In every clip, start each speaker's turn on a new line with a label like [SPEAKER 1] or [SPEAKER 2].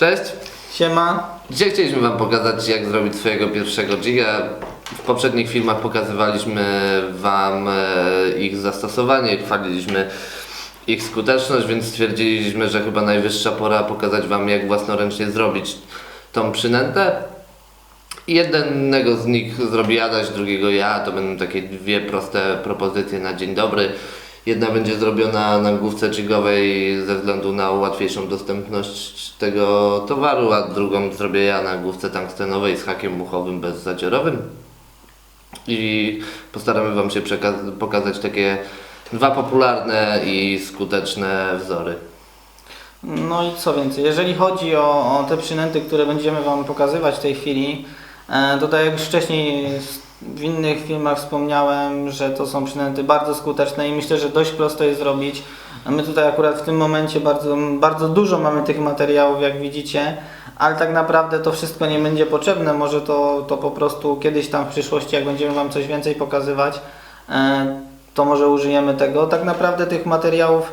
[SPEAKER 1] Cześć!
[SPEAKER 2] Siema.
[SPEAKER 1] Dzisiaj chcieliśmy Wam pokazać, jak zrobić swojego pierwszego giga. W poprzednich filmach pokazywaliśmy Wam e, ich zastosowanie, chwaliliśmy ich skuteczność, więc stwierdziliśmy, że chyba najwyższa pora pokazać Wam, jak własnoręcznie zrobić tą przynętę. Jednego z nich zrobi Adaś, drugiego ja. To będą takie dwie proste propozycje na dzień dobry. Jedna będzie zrobiona na główce jigowej ze względu na łatwiejszą dostępność tego towaru, a drugą zrobię ja na główce tungstenowej z hakiem muchowym bezzadziorowym. I postaramy Wam się pokazać takie dwa popularne i skuteczne wzory.
[SPEAKER 2] No i co więcej, jeżeli chodzi o, o te przynęty, które będziemy Wam pokazywać w tej chwili, e, to tak jak już wcześniej w innych filmach wspomniałem, że to są przynęty bardzo skuteczne i myślę, że dość prosto je zrobić. A My tutaj akurat w tym momencie bardzo, bardzo dużo mamy tych materiałów, jak widzicie, ale tak naprawdę to wszystko nie będzie potrzebne. Może to, to po prostu kiedyś tam w przyszłości, jak będziemy Wam coś więcej pokazywać, e, to może użyjemy tego. Tak naprawdę tych materiałów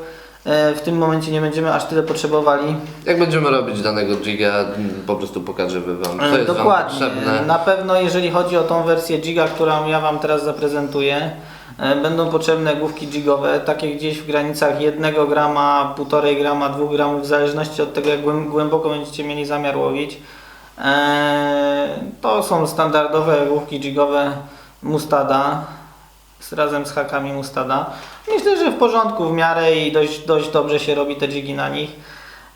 [SPEAKER 2] w tym momencie nie będziemy aż tyle potrzebowali.
[SPEAKER 1] Jak będziemy robić danego jiga, po prostu pokażemy Wam, co
[SPEAKER 2] E,
[SPEAKER 1] jest Wam
[SPEAKER 2] Dokładnie.
[SPEAKER 1] potrzebne.
[SPEAKER 2] Na pewno jeżeli chodzi o tą wersję Giga, którą ja Wam teraz zaprezentuję, e, będą potrzebne główki jigowe, takie gdzieś w granicach 1 grama, 1,5 grama, 2 gramów, w zależności od tego jak głęb- głęboko będziecie mieli zamiar łowić. E, To są standardowe główki jigowe Mustada z, razem z hakami Mustada. Myślę, że w porządku w miarę i dość, dość dobrze się robi te jigi na nich.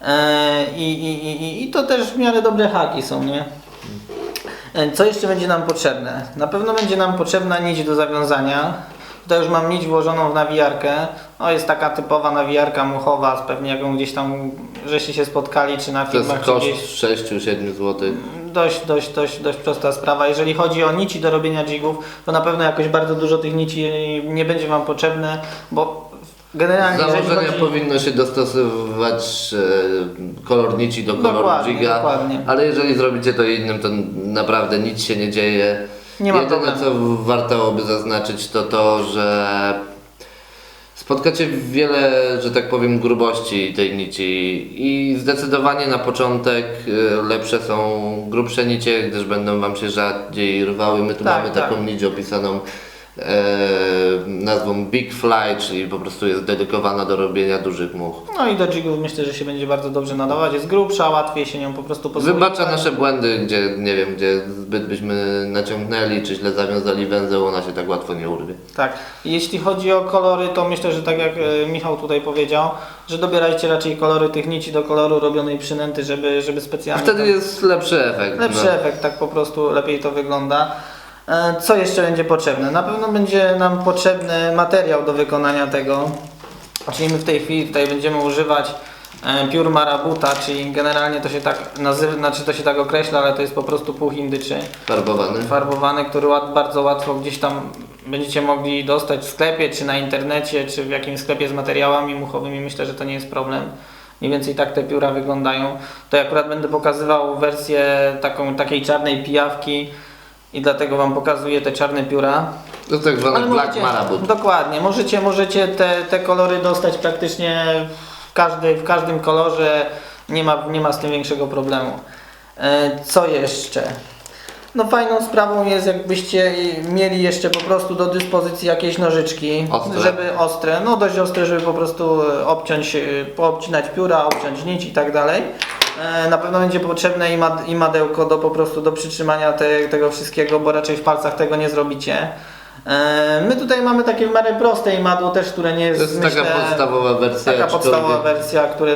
[SPEAKER 2] E, I, i, i, I to też w miarę dobre haki są, nie? E, Co jeszcze będzie nam potrzebne? Na pewno będzie nam potrzebna nić do zawiązania. Tutaj już mam nić włożoną w nawijarkę. No jest taka typowa nawijarka muchowa, z pewnie jaką gdzieś tam, żeście się spotkali, czy na
[SPEAKER 1] To jest
[SPEAKER 2] filmach,
[SPEAKER 1] koszt
[SPEAKER 2] gdzieś.
[SPEAKER 1] 6-7 zł.
[SPEAKER 2] Dość, dość, dość, dość prosta sprawa. Jeżeli chodzi o nici do robienia jigów, to na pewno jakoś bardzo dużo tych nici nie będzie Wam potrzebne, bo generalnie
[SPEAKER 1] Z
[SPEAKER 2] jeżeli
[SPEAKER 1] założenia
[SPEAKER 2] chodzi...
[SPEAKER 1] powinno się dostosowywać e, kolor nici do koloru
[SPEAKER 2] Dokładnie,
[SPEAKER 1] giga,
[SPEAKER 2] dokładnie.
[SPEAKER 1] ale jeżeli zrobicie to innym, to naprawdę nic się nie dzieje.
[SPEAKER 2] Nie
[SPEAKER 1] Jedyne co warto by zaznaczyć to to, że spotkacie wiele, że tak powiem, grubości tej nici i zdecydowanie na początek e, lepsze są grubsze nicie, gdyż będą Wam się rzadziej rwały. My tu
[SPEAKER 2] Tak,
[SPEAKER 1] mamy
[SPEAKER 2] tak.
[SPEAKER 1] taką nić opisaną nazwą Big Fly, czyli po prostu jest dedykowana do robienia dużych much.
[SPEAKER 2] No i do jigów myślę, że się będzie bardzo dobrze nadawać. Jest grubsza, łatwiej się nią po prostu posługiwać.
[SPEAKER 1] Wybacza nasze błędy, gdzie nie wiem, gdzie zbyt byśmy naciągnęli, czy źle zawiązali węzeł, ona się tak łatwo nie urwie.
[SPEAKER 2] Tak. Jeśli chodzi o kolory, to myślę, że tak jak e, Michał tutaj powiedział, że dobierajcie raczej kolory tych nici do koloru robionej przynęty, żeby, żeby
[SPEAKER 1] A
[SPEAKER 2] specjalnie...
[SPEAKER 1] wtedy
[SPEAKER 2] tak-
[SPEAKER 1] jest lepszy efekt.
[SPEAKER 2] Lepszy
[SPEAKER 1] no.
[SPEAKER 2] efekt, tak po prostu lepiej to wygląda. E, Co jeszcze będzie potrzebne? Na pewno będzie nam potrzebny materiał do wykonania tego. Czyli my w tej chwili tutaj będziemy używać e, piór marabuta, czyli generalnie to się tak nazywa, znaczy to się tak określa, ale to jest po prostu pół indyczy
[SPEAKER 1] Farbowany.
[SPEAKER 2] farbowany, który łat, bardzo łatwo gdzieś tam będziecie mogli dostać w sklepie, czy na internecie, czy w jakimś sklepie z materiałami muchowymi. Myślę, że to nie jest problem. Mniej więcej tak te pióra wyglądają. To ja akurat będę pokazywał wersję taką, takiej czarnej pijawki i dlatego Wam pokazuję te czarne pióra.
[SPEAKER 1] To tak zwany Black Marabut.
[SPEAKER 2] Dokładnie, możecie, możecie te, te kolory dostać praktycznie w, każdy, w każdym kolorze, nie ma, nie ma z tym większego problemu. E, Co jeszcze? No fajną sprawą jest jakbyście mieli jeszcze po prostu do dyspozycji jakieś nożyczki,
[SPEAKER 1] Ostre.
[SPEAKER 2] żeby ostre, no dość ostre, żeby po prostu obciąć, e, poobcinać pióra, obciąć nić i tak dalej. E, Na pewno będzie potrzebne i, mad, i madełko do po prostu do przytrzymania te, tego wszystkiego, bo raczej w palcach tego nie zrobicie. E, My tutaj mamy takie w miarę proste imadło też, które nie jest,
[SPEAKER 1] To jest
[SPEAKER 2] myślę,
[SPEAKER 1] taka podstawowa wersja.
[SPEAKER 2] taka
[SPEAKER 1] aczkolwiek-
[SPEAKER 2] podstawowa wersja, które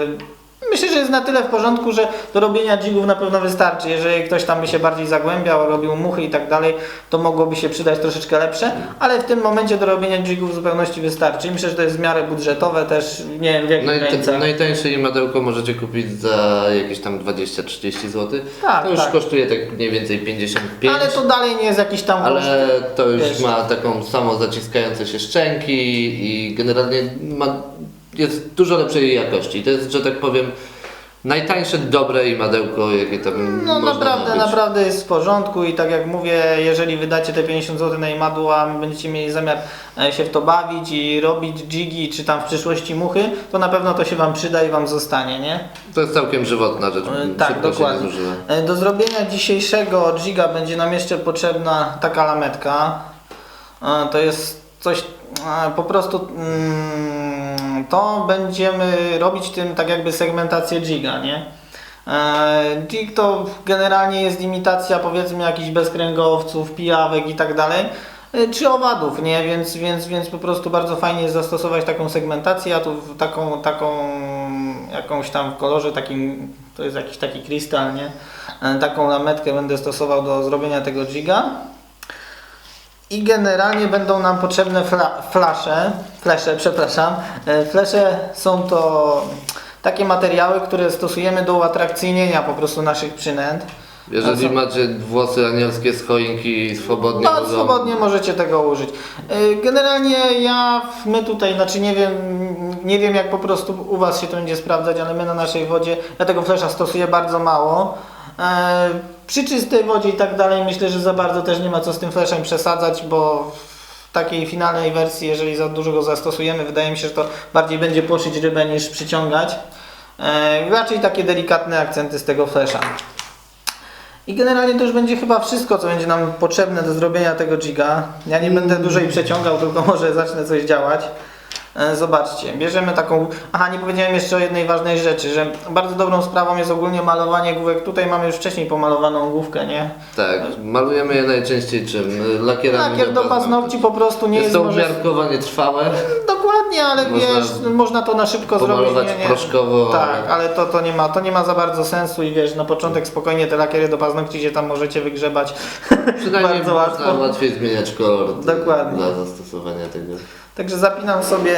[SPEAKER 2] myślę, że jest na tyle w porządku, że do robienia jigów na pewno wystarczy. Jeżeli ktoś tam by się bardziej zagłębiał, robił muchy i tak dalej, to mogłoby się przydać troszeczkę lepsze, ale w tym momencie do robienia jigów w zupełności wystarczy. I myślę, że to jest w miarę budżetowe też, nie wiem w jakich
[SPEAKER 1] Najta-
[SPEAKER 2] granicach.
[SPEAKER 1] najtańsze imadełko możecie kupić za jakieś tam 20-30 zł.
[SPEAKER 2] Tak,
[SPEAKER 1] to już
[SPEAKER 2] tak.
[SPEAKER 1] kosztuje tak mniej więcej 55.
[SPEAKER 2] Ale to dalej nie jest jakiś tam
[SPEAKER 1] Ale
[SPEAKER 2] koszt.
[SPEAKER 1] to już
[SPEAKER 2] wiesz.
[SPEAKER 1] ma taką samo zaciskające się szczęki i generalnie ma, jest dużo lepszej jakości. To jest, że tak powiem, najtańsze, dobre imadełko, jakie tam
[SPEAKER 2] No
[SPEAKER 1] można
[SPEAKER 2] naprawdę,
[SPEAKER 1] nabyć.
[SPEAKER 2] naprawdę jest w porządku i tak jak mówię, jeżeli wydacie te 50 zł na imadło, a będziecie mieli zamiar e, się w to bawić i robić jigi, czy tam w przyszłości muchy, to na pewno to się Wam przyda i Wam zostanie, nie?
[SPEAKER 1] To jest całkiem żywotna rzecz,
[SPEAKER 2] E,
[SPEAKER 1] szybko
[SPEAKER 2] Tak,
[SPEAKER 1] się
[SPEAKER 2] dokładnie.
[SPEAKER 1] zużywa.
[SPEAKER 2] E, Do zrobienia dzisiejszego giga będzie nam jeszcze potrzebna taka lametka. E, To jest coś e, po prostu mm, to będziemy robić tym tak jakby segmentację giga, nie? E, Jig to generalnie jest imitacja powiedzmy jakichś bezkręgowców, pijawek i tak dalej. e, Czy owadów, nie? Więc, więc, więc po prostu bardzo fajnie jest zastosować taką segmentację. Ja tu taką, taką jakąś tam w kolorze takim, to jest jakiś taki krystal, nie? E, Taką lametkę będę stosował do zrobienia tego giga. I generalnie będą nam potrzebne fla, flasze, flesze, przepraszam. E, Flesze są to takie materiały, które stosujemy do uatrakcyjnienia po prostu naszych przynęt.
[SPEAKER 1] Jeżeli macie włosy anielskie z choinki swobodnie
[SPEAKER 2] No,
[SPEAKER 1] chodzą,
[SPEAKER 2] swobodnie możecie tego użyć. E, Generalnie ja, my tutaj, znaczy nie wiem, nie wiem jak po prostu u Was się to będzie sprawdzać, ale my na naszej wodzie, ja tego flesza stosuję bardzo mało. Przy czystej wodzie i tak dalej myślę, że za bardzo też nie ma co z tym fleszem przesadzać, bo w takiej finalnej wersji, jeżeli za dużo go zastosujemy, wydaje mi się, że to bardziej będzie płoszyć rybę niż przyciągać. E, Raczej takie delikatne akcenty z tego flesza. I generalnie to już będzie chyba wszystko, co będzie nam potrzebne do zrobienia tego jiga. Ja nie będę dłużej przeciągał, tylko może zacznę coś działać. E, Zobaczcie, bierzemy taką. Aha, nie powiedziałem jeszcze o jednej ważnej rzeczy, że bardzo dobrą sprawą jest ogólnie malowanie główek. Tutaj mamy już wcześniej pomalowaną główkę, nie?
[SPEAKER 1] tak, malujemy je najczęściej czym? Lakierami
[SPEAKER 2] Lakier do paznokci po prostu nie
[SPEAKER 1] jest
[SPEAKER 2] jest,
[SPEAKER 1] to
[SPEAKER 2] może...
[SPEAKER 1] umiarkowanie trwałe.
[SPEAKER 2] Dokładnie, ale
[SPEAKER 1] Można
[SPEAKER 2] wiesz, można to na szybko zrobić. Nie, nie.
[SPEAKER 1] proszkowo,
[SPEAKER 2] Tak,
[SPEAKER 1] ale-
[SPEAKER 2] to, to, nie ma, to nie ma za bardzo sensu i wiesz, na początek spokojnie te lakiery do paznokci się tam możecie wygrzebać.
[SPEAKER 1] Przynajmniej
[SPEAKER 2] bardzo łatwo.
[SPEAKER 1] łatwiej zmieniać kolor
[SPEAKER 2] Dokładnie.
[SPEAKER 1] dla zastosowania tego.
[SPEAKER 2] Także zapinam sobie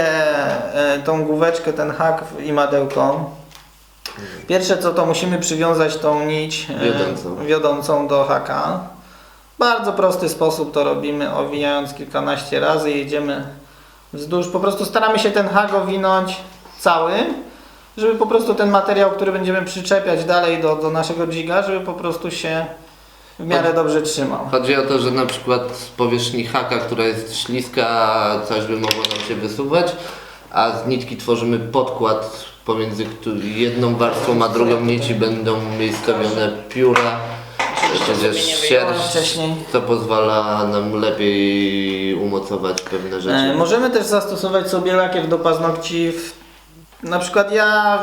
[SPEAKER 2] e, tą główeczkę, ten hak i madełko. Pierwsze co to musimy przywiązać tą nić e,
[SPEAKER 1] Wiodącą.
[SPEAKER 2] wiodącą do haka. Bardzo prosty sposób to robimy, owijając kilkanaście razy, jedziemy wzdłuż. Po prostu staramy się ten hak owinąć cały, żeby po prostu ten materiał, który będziemy przyczepiać dalej do, do naszego jiga, żeby po prostu się w miarę dobrze trzymał.
[SPEAKER 1] Chodzi o to, że na przykład z powierzchni haka, która jest śliska, coś by mogło nam się wysuwać, a z nitki tworzymy podkład pomiędzy jedną warstwą a drugą nici będą miejscowione pióra, tudzież sierść,
[SPEAKER 2] wcześniej.
[SPEAKER 1] co pozwala nam lepiej umocować pewne
[SPEAKER 2] E,
[SPEAKER 1] rzeczy.
[SPEAKER 2] możemy też zastosować sobie lakier do paznokci. W, na przykład ja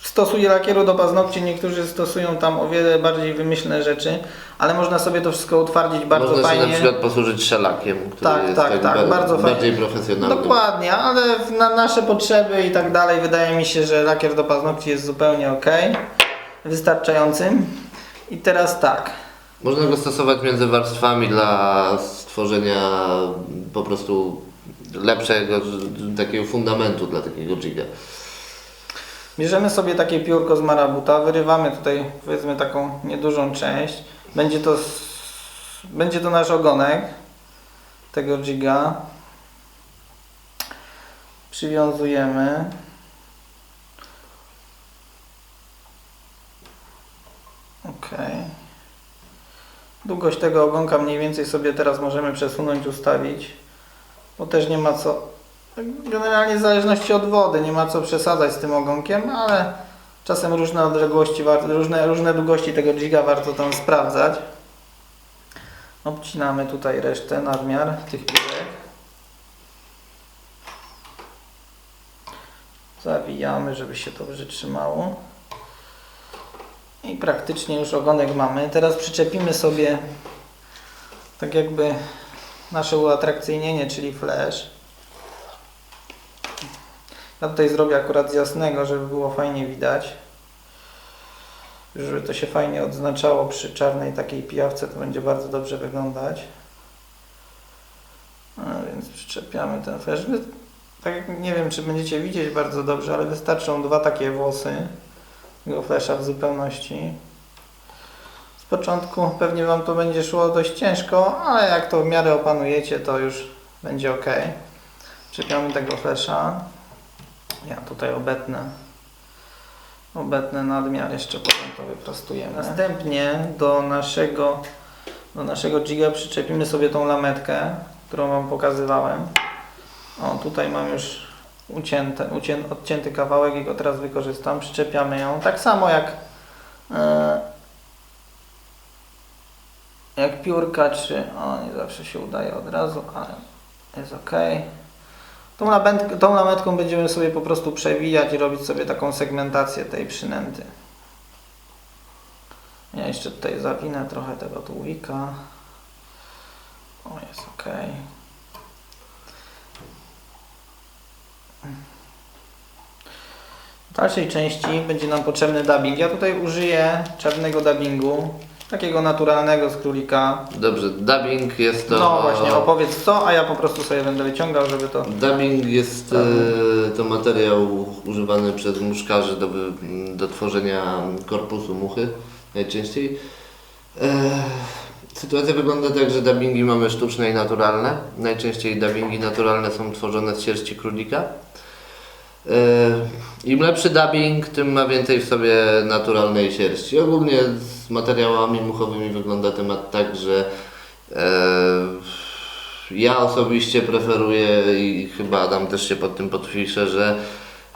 [SPEAKER 2] w, stosuję lakieru do paznokci, niektórzy stosują tam o wiele bardziej wymyślne rzeczy, ale można sobie to wszystko utwardzić bardzo
[SPEAKER 1] Można
[SPEAKER 2] fajnie.
[SPEAKER 1] się na przykład posłużyć szelakiem, który
[SPEAKER 2] Tak,
[SPEAKER 1] jest
[SPEAKER 2] tak,
[SPEAKER 1] tak,
[SPEAKER 2] tak,
[SPEAKER 1] ba-
[SPEAKER 2] bardzo fajnie.
[SPEAKER 1] bardziej profesjonalny.
[SPEAKER 2] Dokładnie, ale na nasze potrzeby i tak dalej wydaje mi się, że lakier do paznokci jest zupełnie ok, wystarczającym. I teraz tak.
[SPEAKER 1] Można go stosować między warstwami dla stworzenia po prostu lepszego takiego fundamentu dla takiego jiga.
[SPEAKER 2] Bierzemy sobie takie piórko z marabuta, wyrywamy tutaj powiedzmy taką niedużą część. Będzie to, będzie to nasz ogonek tego jiga. Przywiązujemy. Ok. Długość tego ogonka mniej więcej sobie teraz możemy przesunąć, ustawić, bo też nie ma co Generalnie w zależności od wody, nie ma co przesadzać z tym ogonkiem, ale czasem różne odległości, różne, różne długości tego jiga warto tam sprawdzać. Obcinamy tutaj resztę, nadmiar tych piłek. Zawijamy, żeby się dobrze trzymało. I praktycznie już ogonek mamy. Teraz przyczepimy sobie tak jakby nasze uatrakcyjnienie, czyli flash. Ja tutaj zrobię akurat z jasnego, żeby było fajnie widać. Żeby to się fajnie odznaczało przy czarnej takiej pijawce, to będzie bardzo dobrze wyglądać. A więc przyczepiamy ten flash. Tak nie wiem, czy będziecie widzieć bardzo dobrze, ale wystarczą dwa takie włosy tego flasha w zupełności. Z początku pewnie Wam to będzie szło dość ciężko, ale jak to w miarę opanujecie, to już będzie ok. Czepiamy tego flasha. Ja tutaj obetnę obetnę nadmiar, jeszcze potem to wyprostujemy. Następnie do naszego, do naszego jiga przyczepimy sobie tą lametkę, którą Wam pokazywałem. O, tutaj mam już ucięte, ucię, odcięty kawałek i go teraz wykorzystam. Przyczepiamy ją tak samo jak e, jak piórka, czy o nie zawsze się udaje od razu, ale jest ok. Tą, lametk- tą lametką będziemy sobie po prostu przewijać i robić sobie taką segmentację tej przynęty. Ja jeszcze tutaj zawinę trochę tego tułwika. O, jest ok. W dalszej części będzie nam potrzebny dubbing. Ja tutaj użyję czarnego dubbingu, takiego naturalnego z królika.
[SPEAKER 1] Dobrze, dubbing jest to...
[SPEAKER 2] No właśnie, opowiedz co, a ja po prostu sobie będę wyciągał, żeby to...
[SPEAKER 1] Dubbing jest e, to materiał używany przez muszkarzy do, wy- do tworzenia korpusu muchy najczęściej. E, sytuacja wygląda tak, że dubbingi mamy sztuczne i naturalne. Najczęściej dubbingi naturalne są tworzone z sierści królika. E, Im lepszy dubbing, tym ma więcej w sobie naturalnej sierści. Ogólnie z materiałami muchowymi wygląda temat tak, że e, ja osobiście preferuję i chyba Adam też się pod tym podpisze, że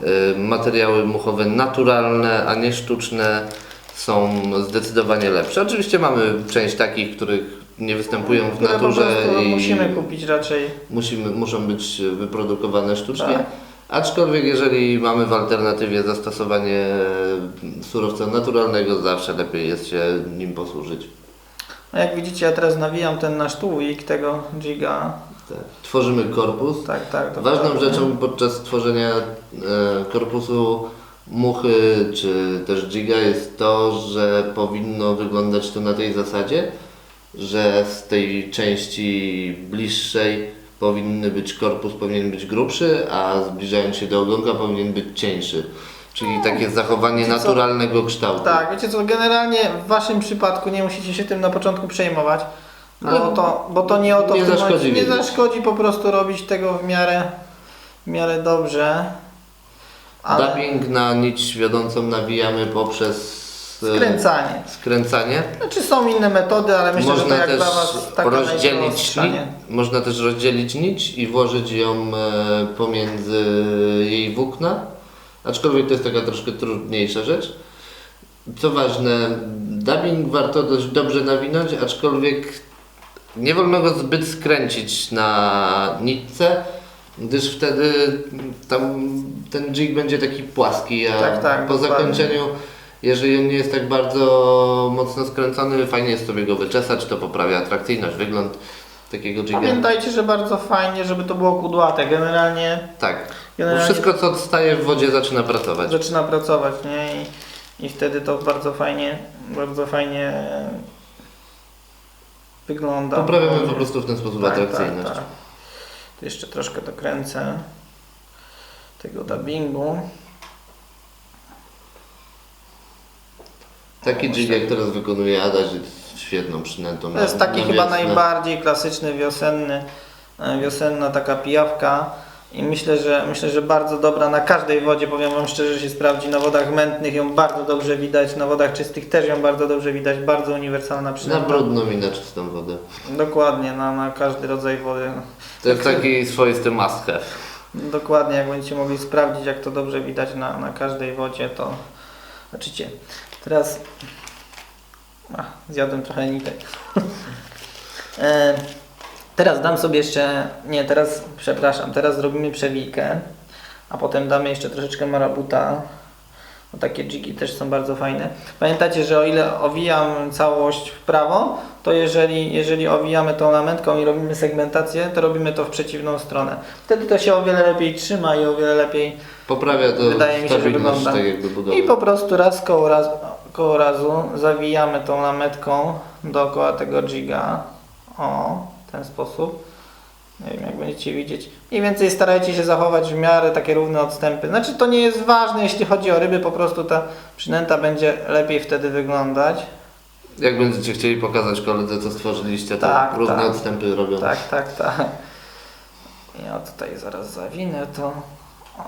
[SPEAKER 1] e, materiały muchowe naturalne, a nie sztuczne są zdecydowanie lepsze. Oczywiście mamy część takich, których nie występują w
[SPEAKER 2] które
[SPEAKER 1] naturze i
[SPEAKER 2] musimy kupić raczej.
[SPEAKER 1] musimy, muszą być wyprodukowane sztucznie.
[SPEAKER 2] Tak.
[SPEAKER 1] Aczkolwiek jeżeli mamy w alternatywie zastosowanie surowca naturalnego, zawsze lepiej jest się nim posłużyć.
[SPEAKER 2] No jak widzicie, ja teraz nawijam ten nasz tułik tego jiga.
[SPEAKER 1] Tak. Tworzymy korpus.
[SPEAKER 2] Tak, tak.
[SPEAKER 1] Ważną rzeczą podczas tworzenia e, korpusu muchy czy też jiga jest to, że powinno wyglądać to na tej zasadzie, że z tej części bliższej powinny być korpus powinien być grubszy, a zbliżając się do ogonka powinien być cieńszy. Czyli takie zachowanie
[SPEAKER 2] Wiecie co?
[SPEAKER 1] naturalnego kształtu.
[SPEAKER 2] Tak, wiecie co, generalnie w Waszym przypadku nie musicie się tym na początku przejmować, bo
[SPEAKER 1] Ale
[SPEAKER 2] to, bo to nie o to
[SPEAKER 1] nie
[SPEAKER 2] w tym
[SPEAKER 1] zaszkodzi
[SPEAKER 2] momencie, nie
[SPEAKER 1] wiedzieć.
[SPEAKER 2] zaszkodzi po prostu robić tego w miarę, w miarę dobrze. Ale
[SPEAKER 1] Dubbing na nić wiodącą nawijamy poprzez e,
[SPEAKER 2] skręcanie.
[SPEAKER 1] skręcanie.
[SPEAKER 2] Znaczy są inne metody, ale myślę, że to
[SPEAKER 1] Można
[SPEAKER 2] jak dla Was taka
[SPEAKER 1] rozdzielić nić, można też rozdzielić nić i włożyć ją e, pomiędzy jej włókna, aczkolwiek to jest taka troszkę trudniejsza rzecz. Co ważne, dubbing warto dość dobrze nawinąć, aczkolwiek nie wolno go zbyt skręcić na nitce, gdyż wtedy tam ten jig będzie taki płaski, a
[SPEAKER 2] Tak, tak,
[SPEAKER 1] po
[SPEAKER 2] dokładnie.
[SPEAKER 1] zakończeniu jeżeli on nie jest tak bardzo mocno skręcony, fajnie jest sobie go wyczesać, to poprawia atrakcyjność, wygląd takiego jiga.
[SPEAKER 2] Pamiętajcie, że bardzo fajnie, żeby to było kudłate. Generalnie
[SPEAKER 1] Tak, bo
[SPEAKER 2] Generalnie-
[SPEAKER 1] wszystko co odstaje w wodzie zaczyna pracować.
[SPEAKER 2] zaczyna pracować, nie? I, I wtedy to bardzo fajnie, bardzo fajnie wygląda.
[SPEAKER 1] Poprawiamy po prostu w ten sposób
[SPEAKER 2] Tak,
[SPEAKER 1] atrakcyjność.
[SPEAKER 2] Tak, Tu jeszcze troszkę dokręcę tego dubbingu.
[SPEAKER 1] Taki jig jak teraz wykonuje Adaś jest świetną przynętą.
[SPEAKER 2] To jest taki
[SPEAKER 1] na
[SPEAKER 2] chyba
[SPEAKER 1] wiosnę.
[SPEAKER 2] najbardziej klasyczny wiosenny, e, wiosenna taka pijawka. I myślę, że myślę, że bardzo dobra na każdej wodzie, powiem Wam szczerze, się sprawdzi. Na wodach mętnych ją bardzo dobrze widać, na wodach czystych też ją bardzo dobrze widać. Bardzo uniwersalna
[SPEAKER 1] Na
[SPEAKER 2] przynęta.
[SPEAKER 1] brudną i na czystą wodę.
[SPEAKER 2] Dokładnie, na, na każdy rodzaj wody.
[SPEAKER 1] To jest taki swoisty must have.
[SPEAKER 2] Dokładnie, jak będziecie mogli sprawdzić, jak to dobrze widać na, na każdej wodzie, to zobaczycie. Teraz a, zjadłem trochę nitek. e, teraz dam sobie jeszcze, nie, teraz, przepraszam, teraz zrobimy przewijkę, a potem damy jeszcze troszeczkę marabuta. Bo takie jigi też są bardzo fajne. Pamiętajcie, że o ile owijam całość w prawo, to jeżeli, jeżeli owijamy tą lamentką i robimy segmentację, to robimy to w przeciwną stronę. Wtedy to się o wiele lepiej trzyma i o wiele lepiej
[SPEAKER 1] Poprawia to
[SPEAKER 2] Wydaje mi się, że wygląda. i po prostu raz koło, raz koło razu zawijamy tą lametką dookoła tego jiga. O, ten sposób. Nie wiem, jak będziecie widzieć. Mniej więcej starajcie się zachować w miarę takie równe odstępy. Znaczy to nie jest ważne, jeśli chodzi o ryby, po prostu ta przynęta będzie lepiej wtedy wyglądać.
[SPEAKER 1] Jak będziecie chcieli pokazać koledze co stworzyliście, to
[SPEAKER 2] Tak,
[SPEAKER 1] równe
[SPEAKER 2] tak.
[SPEAKER 1] odstępy robią.
[SPEAKER 2] Tak, tak, tak. Ja tutaj zaraz zawinę to. O.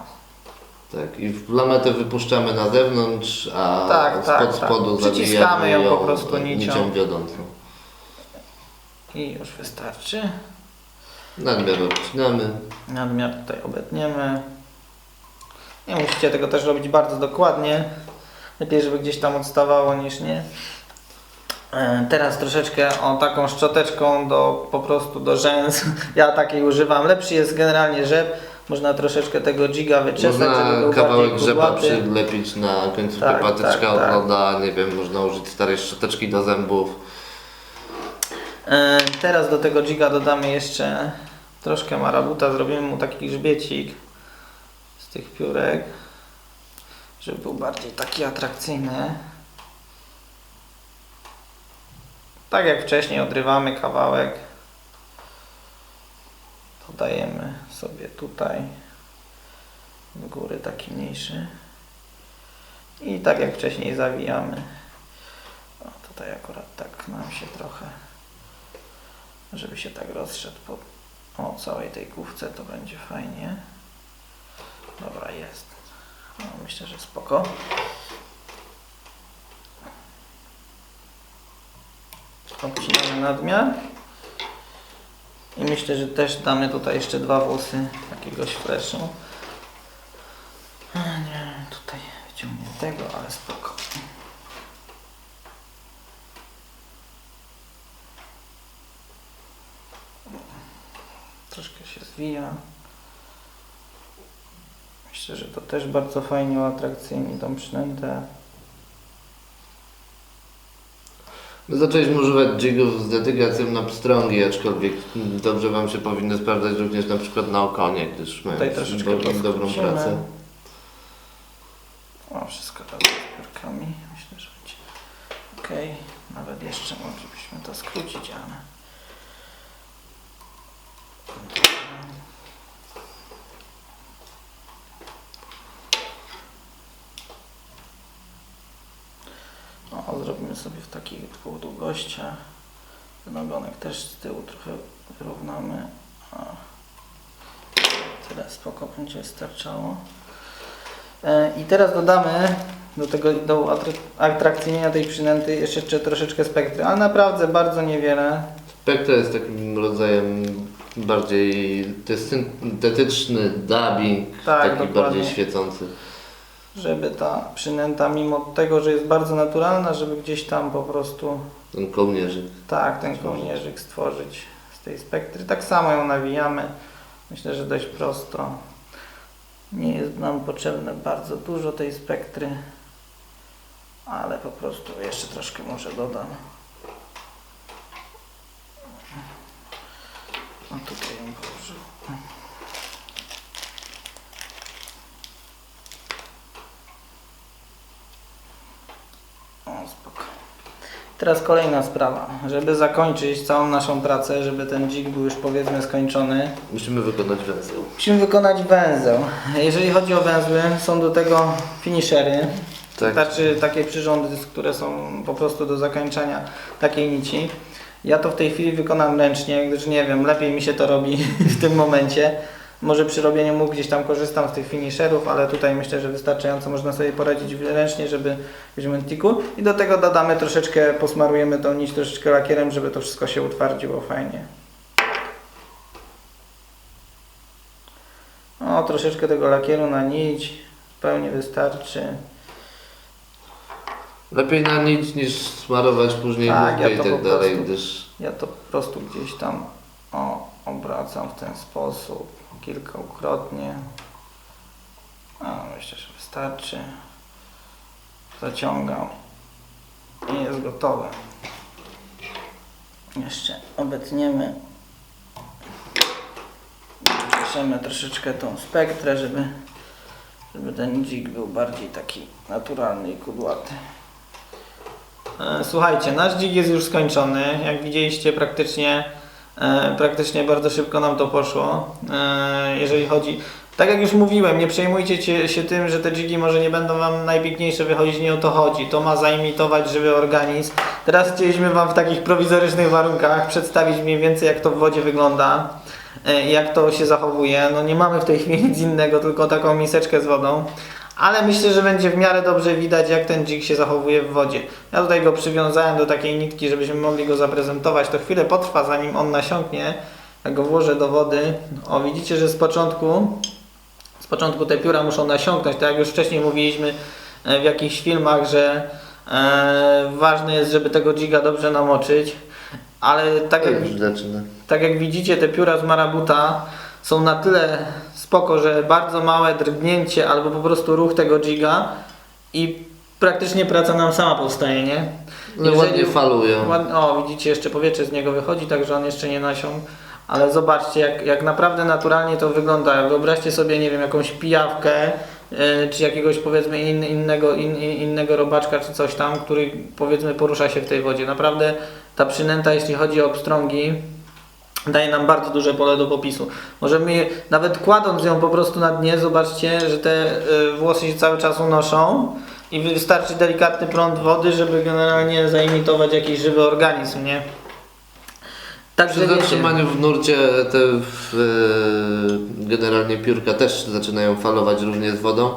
[SPEAKER 1] Tak, i lametę wypuszczamy na zewnątrz, a
[SPEAKER 2] Tak,
[SPEAKER 1] spod
[SPEAKER 2] tak, tak.
[SPEAKER 1] spodu
[SPEAKER 2] Przyciskamy
[SPEAKER 1] zawijamy
[SPEAKER 2] ją po prostu nicią.
[SPEAKER 1] nicią wiodącą.
[SPEAKER 2] I już wystarczy.
[SPEAKER 1] Nadmiar odcinamy.
[SPEAKER 2] Nadmiar tutaj obetniemy. Nie musicie tego też robić bardzo dokładnie. Lepiej, żeby gdzieś tam odstawało niż nie. E, Teraz troszeczkę o taką szczoteczką do po prostu do rzęs. Ja takiej używam. Lepszy jest generalnie rzep. Można troszeczkę tego dziga wyczesać,
[SPEAKER 1] Można kawałek grzepa przylepić na końcówkę
[SPEAKER 2] Tak,
[SPEAKER 1] patyczka
[SPEAKER 2] tak, tak.
[SPEAKER 1] loda, nie wiem, można użyć starej szczoteczki do zębów.
[SPEAKER 2] E, Teraz do tego jiga dodamy jeszcze troszkę marabuta, zrobimy mu taki grzbiecik z tych piórek, żeby był bardziej taki atrakcyjny. Tak jak wcześniej odrywamy kawałek, dodajemy sobie tutaj w góry taki mniejszy i tak jak wcześniej zawijamy. O, tutaj akurat tak nam się trochę żeby się tak rozszedł po o, całej tej główce, to będzie fajnie. Dobra, jest. No, myślę, że spoko. Obcinamy nadmiar. I myślę, że też damy tutaj jeszcze dwa włosy jakiegoś fleszu. A, Nie, tutaj wyciągnie tego, ale spoko. Troszkę się zwija. Myślę, że to też bardzo fajnie uatrakcyjni tą przynętę.
[SPEAKER 1] My zaczęliśmy używać jigów z dedykacją na pstrągi, aczkolwiek dobrze Wam się powinny sprawdzać również na przykład na okonie, gdyż mają
[SPEAKER 2] troszeczkę
[SPEAKER 1] dobrą, pracę.
[SPEAKER 2] O, wszystko razem z piórkami. Myślę, że będzie ok. Nawet jeszcze moglibyśmy to skrócić, ale... O, zrobimy sobie długościach. Ten ogonek też z tyłu trochę wyrównamy. O. Tyle spoko będzie starczało. E, I teraz dodamy do tego do atrak- atrakcyjnienia tej przynęty jeszcze troszeczkę spektry, ale naprawdę bardzo niewiele.
[SPEAKER 1] Spektra jest takim rodzajem bardziej, to jest syntetyczny dubbing,
[SPEAKER 2] Tak,
[SPEAKER 1] taki
[SPEAKER 2] dokładnie.
[SPEAKER 1] bardziej świecący.
[SPEAKER 2] Żeby ta przynęta, mimo tego, że jest bardzo naturalna, żeby gdzieś tam po prostu
[SPEAKER 1] Ten kołnierzyk.
[SPEAKER 2] tak, ten kołnierzyk stworzyć z tej spektry. Tak samo ją nawijamy. Myślę, że dość prosto. Nie jest nam potrzebne bardzo dużo tej spektry, ale po prostu jeszcze troszkę może dodam. A tutaj ją położył. O, spoko. Teraz kolejna sprawa. Żeby zakończyć całą naszą pracę, żeby ten dzik był już powiedzmy skończony,
[SPEAKER 1] Musimy wykonać węzeł.
[SPEAKER 2] musimy wykonać węzeł. Jeżeli chodzi o węzły, są do tego finishery.
[SPEAKER 1] Tak.
[SPEAKER 2] Znaczy takie przyrządy, które są po prostu do zakończenia takiej nici. Ja to w tej chwili wykonam ręcznie, gdyż nie wiem, lepiej mi się to robi w tym momencie. Może przy robieniu mu gdzieś tam korzystam z tych finisherów, ale tutaj myślę, że wystarczająco można sobie poradzić ręcznie, żeby być mentiku. I do tego dodamy troszeczkę, posmarujemy tą nić troszeczkę lakierem, żeby to wszystko się utwardziło fajnie. O, troszeczkę tego lakieru na nić, w pełni wystarczy.
[SPEAKER 1] Lepiej na nic niż smarować później
[SPEAKER 2] Tak, ja
[SPEAKER 1] i
[SPEAKER 2] to
[SPEAKER 1] tak
[SPEAKER 2] po
[SPEAKER 1] dalej,
[SPEAKER 2] prostu-
[SPEAKER 1] gdyż
[SPEAKER 2] Ja to po prostu gdzieś tam o, obracam w ten sposób kilkakrotnie. A, myślę, że wystarczy. Zaciągam i jest gotowe. Jeszcze obetniemy. Piszemy troszeczkę tą spektrę, żeby, żeby ten dzik był bardziej taki naturalny i kudłaty. E, Słuchajcie, nasz dzik jest już skończony. Jak widzieliście, praktycznie, praktycznie bardzo szybko nam to poszło. E, jeżeli chodzi. Tak jak już mówiłem, nie przejmujcie się- tym, że te dźwigi może nie będą Wam najpiękniejsze wychodzić, nie o to chodzi. To ma zaimitować żywy organizm. Teraz chcieliśmy Wam w takich prowizorycznych warunkach przedstawić mniej więcej jak to w wodzie wygląda. e, jak to się zachowuje. No nie mamy w tej chwili nic innego, tylko taką miseczkę z wodą. Ale myślę, że będzie w miarę dobrze widać, jak ten dzik się zachowuje w wodzie. Ja tutaj go przywiązałem do takiej nitki, żebyśmy mogli go zaprezentować. To chwilę potrwa, zanim on nasiąknie. Jak go włożę do wody. O, widzicie, że z początku z początku te pióra muszą nasiąknąć, tak jak już wcześniej mówiliśmy e, w jakichś filmach, że e, ważne jest, żeby tego dziga dobrze namoczyć, ale tak jak,
[SPEAKER 1] tak
[SPEAKER 2] jak widzicie te pióra z marabuta są na tyle spoko, że bardzo małe drgnięcie albo po prostu ruch tego dziga i praktycznie praca nam sama powstaje, nie?
[SPEAKER 1] No ładnie falują.
[SPEAKER 2] Ład- O, widzicie, jeszcze powietrze z niego wychodzi, także on jeszcze nie nasiąkł. Ale zobaczcie, jak, jak naprawdę naturalnie to wygląda. Wyobraźcie sobie, nie wiem, jakąś pijawkę, yy, czy jakiegoś powiedzmy in, innego, in, in- innego robaczka, czy coś tam, który powiedzmy porusza się w tej wodzie. Naprawdę ta przynęta, jeśli chodzi o pstrągi, daje nam bardzo duże pole do popisu. Możemy, nawet kładąc ją po prostu na dnie, zobaczcie, że te y, włosy się cały czas unoszą i wystarczy delikatny prąd wody, żeby generalnie zaimitować jakiś żywy organizm, nie? Także
[SPEAKER 1] Przy zatrzymaniu w nurcie te w, e, generalnie piórka też zaczynają falować również z wodą.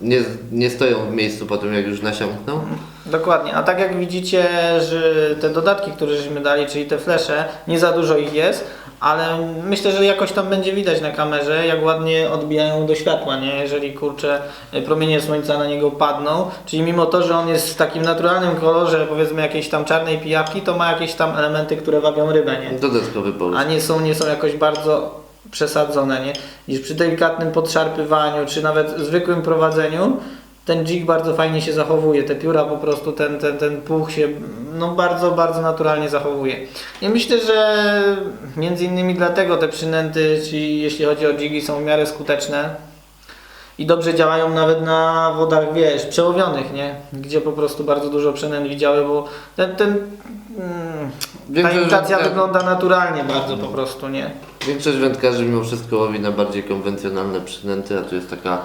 [SPEAKER 1] Nie, nie stoją w miejscu po tym, jak już nasiąkną.
[SPEAKER 2] dokładnie. A tak jak widzicie, że te dodatki, które żeśmy dali, czyli te flesze, nie za dużo ich jest, ale myślę, że jakoś tam będzie widać na kamerze, jak ładnie odbijają do światła, nie? Jeżeli kurczę promienie słońca na niego padną, czyli mimo to, że on jest w takim naturalnym kolorze, powiedzmy jakiejś tam czarnej pijawki, to ma jakieś tam elementy, które wabią rybę, nie?
[SPEAKER 1] Dodatkowy
[SPEAKER 2] A
[SPEAKER 1] połysk.
[SPEAKER 2] nie są, nie są jakoś bardzo przesadzone, nie? Niż przy delikatnym podszarpywaniu, czy nawet zwykłym prowadzeniu, ten dzik bardzo fajnie się zachowuje. Te pióra po prostu, ten, ten, ten puch się no, bardzo, bardzo naturalnie zachowuje. I myślę, że między innymi dlatego te przynęty, czyli jeśli chodzi o dziki, są w miarę skuteczne i dobrze działają nawet na wodach, wiesz, przełowionych, nie? Gdzie po prostu bardzo dużo przynęt widziały, bo ten, ten mm, ta imitacja wygląda naturalnie bardzo po prostu, nie?
[SPEAKER 1] Większość wędkarzy mimo wszystko łowi na bardziej konwencjonalne przynęty, a tu jest taka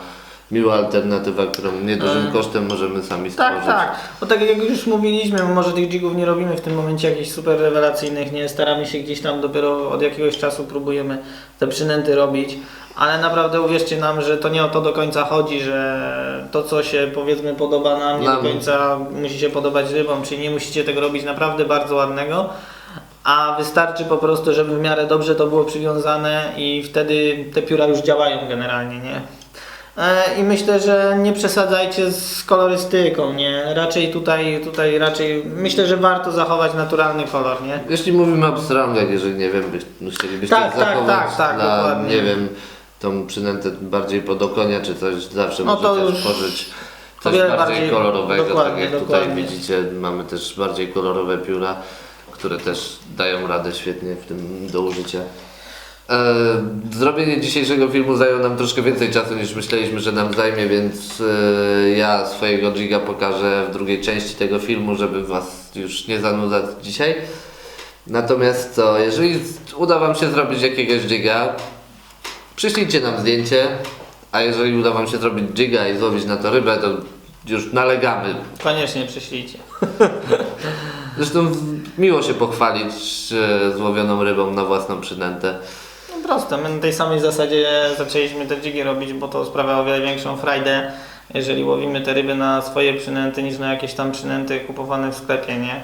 [SPEAKER 1] miła alternatywa, którą niedużym
[SPEAKER 2] E,
[SPEAKER 1] kosztem możemy sami stworzyć.
[SPEAKER 2] Tak, tak. Bo tak jak już mówiliśmy, może tych dzigów nie robimy w tym momencie jakichś super rewelacyjnych, nie? Staramy się gdzieś tam dopiero od jakiegoś czasu próbujemy te przynęty robić. Ale naprawdę uwierzcie nam, że to nie o to do końca chodzi, że to co się powiedzmy podoba nam, nie do końca musi się podobać rybom, czyli nie musicie tego robić naprawdę bardzo ładnego, a wystarczy po prostu, żeby w miarę dobrze to było przywiązane i wtedy te pióra już działają generalnie, nie? E, I myślę, że nie przesadzajcie z kolorystyką, nie? Raczej tutaj, tutaj raczej myślę, że warto zachować naturalny kolor, nie?
[SPEAKER 1] Jeśli mówimy o pstrągach, jeżeli nie wiem, by, chcielibyście
[SPEAKER 2] Tak, tak,
[SPEAKER 1] zachować
[SPEAKER 2] tak, tak,
[SPEAKER 1] dla,
[SPEAKER 2] dokładnie.
[SPEAKER 1] nie wiem, tą przynętę bardziej pod okonia czy coś, zawsze
[SPEAKER 2] No to
[SPEAKER 1] możecie
[SPEAKER 2] już
[SPEAKER 1] stworzyć coś bardziej,
[SPEAKER 2] bardziej-
[SPEAKER 1] kolorowego,
[SPEAKER 2] dokładnie,
[SPEAKER 1] tak jak
[SPEAKER 2] dokładnie.
[SPEAKER 1] tutaj widzicie, mamy też bardziej kolorowe pióra, które też dają radę świetnie w tym do użycia. E, zrobienie dzisiejszego filmu zajęło nam troszkę więcej czasu niż myśleliśmy, że nam zajmie, więc e, ja swojego giga pokażę w drugiej części tego filmu, żeby Was już nie zanudzać dzisiaj. Natomiast co, jeżeli uda Wam się zrobić jakiegoś jiga, przyślijcie nam zdjęcie, a jeżeli uda Wam się zrobić jiga i złowić na to rybę, to już nalegamy.
[SPEAKER 2] Koniecznie przyślijcie.
[SPEAKER 1] Zresztą miło się pochwalić złowioną rybą na własną przynętę.
[SPEAKER 2] No proste, my na tej samej zasadzie zaczęliśmy te dzigi robić, bo to sprawia o wiele większą frajdę, jeżeli łowimy te ryby na swoje przynęty niż na jakieś tam przynęty kupowane w sklepie, nie?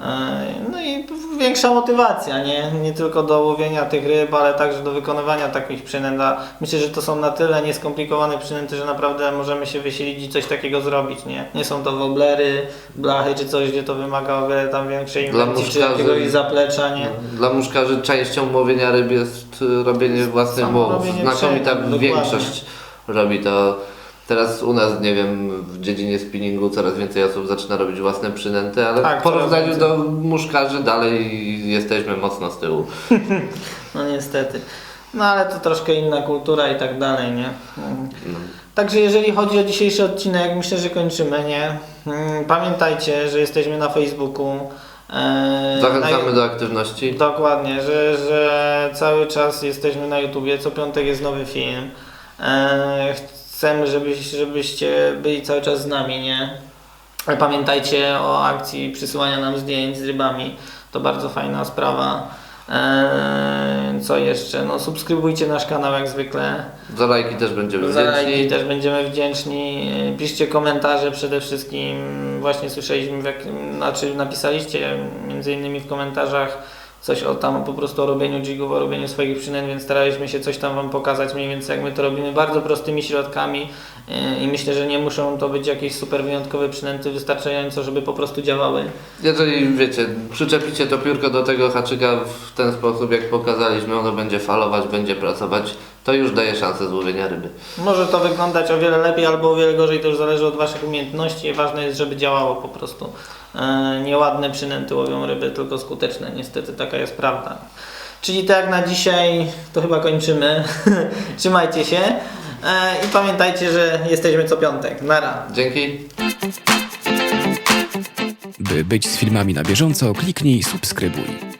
[SPEAKER 2] E, No i większa motywacja, nie? Nie tylko do łowienia tych ryb, ale także do wykonywania takich przynęt. Myślę, że to są na tyle nieskomplikowane przynęty, że naprawdę możemy się wysilić i coś takiego zrobić, nie? Nie są to woblery, blachy czy coś, gdzie to wymaga o wiele tam większej inwencji czy jakiegoś zaplecza, nie?
[SPEAKER 1] Dla muszkarzy częścią łowienia ryb jest e, robienie własnych
[SPEAKER 2] Samo
[SPEAKER 1] łowów. Znakomita większość robi to. Teraz u nas, nie wiem, w dziedzinie spinningu coraz więcej osób zaczyna robić własne przynęty, ale
[SPEAKER 2] Tak,
[SPEAKER 1] w porównaniu do muszkarzy dalej jesteśmy mocno z tyłu.
[SPEAKER 2] No niestety. No ale to troszkę inna kultura i tak dalej, nie?
[SPEAKER 1] No.
[SPEAKER 2] Także jeżeli chodzi o dzisiejszy odcinek, myślę, że kończymy, nie? Mm, Pamiętajcie, że jesteśmy na Facebooku. e,
[SPEAKER 1] Zachęcamy
[SPEAKER 2] na,
[SPEAKER 1] do aktywności.
[SPEAKER 2] Dokładnie, że, że cały czas jesteśmy na YouTubie, co piątek jest nowy film. Chcemy, żebyś, żebyście byli cały czas z nami, nie? Pamiętajcie o akcji przysyłania nam zdjęć z rybami. To bardzo fajna sprawa. Eee, co jeszcze? No subskrybujcie nasz kanał jak zwykle.
[SPEAKER 1] Za lajki też będziemy
[SPEAKER 2] Za lajki
[SPEAKER 1] wdzięczni.
[SPEAKER 2] też będziemy wdzięczni. Eee, Piszcie komentarze przede wszystkim. Właśnie słyszeliśmy, w jakim, znaczy napisaliście między innymi w komentarzach coś o tam po prostu o robieniu jigów, o robieniu swoich przynęt, więc staraliśmy się coś tam Wam pokazać mniej więcej jak my to robimy bardzo prostymi środkami eee, i myślę, że nie muszą to być jakieś super wyjątkowe przynęty wystarczająco, żeby po prostu działały.
[SPEAKER 1] Jeżeli wiecie, przyczepicie to piórko do tego haczyka w ten sposób, jak pokazaliśmy, ono będzie falować, będzie pracować, to już daje szansę złowienia ryby.
[SPEAKER 2] Może to wyglądać o wiele lepiej albo o wiele gorzej, to już zależy od Waszych umiejętności. Ważne jest, żeby działało po prostu. E, nieładne przynęty łowią ryby, tylko skuteczne. Niestety taka jest prawda. Czyli tak jak na dzisiaj, to chyba kończymy. Trzymajcie się e, i pamiętajcie, że jesteśmy co piątek. Nara.
[SPEAKER 1] Dzięki.
[SPEAKER 3] By być z filmami na bieżąco, kliknij subskrybuj.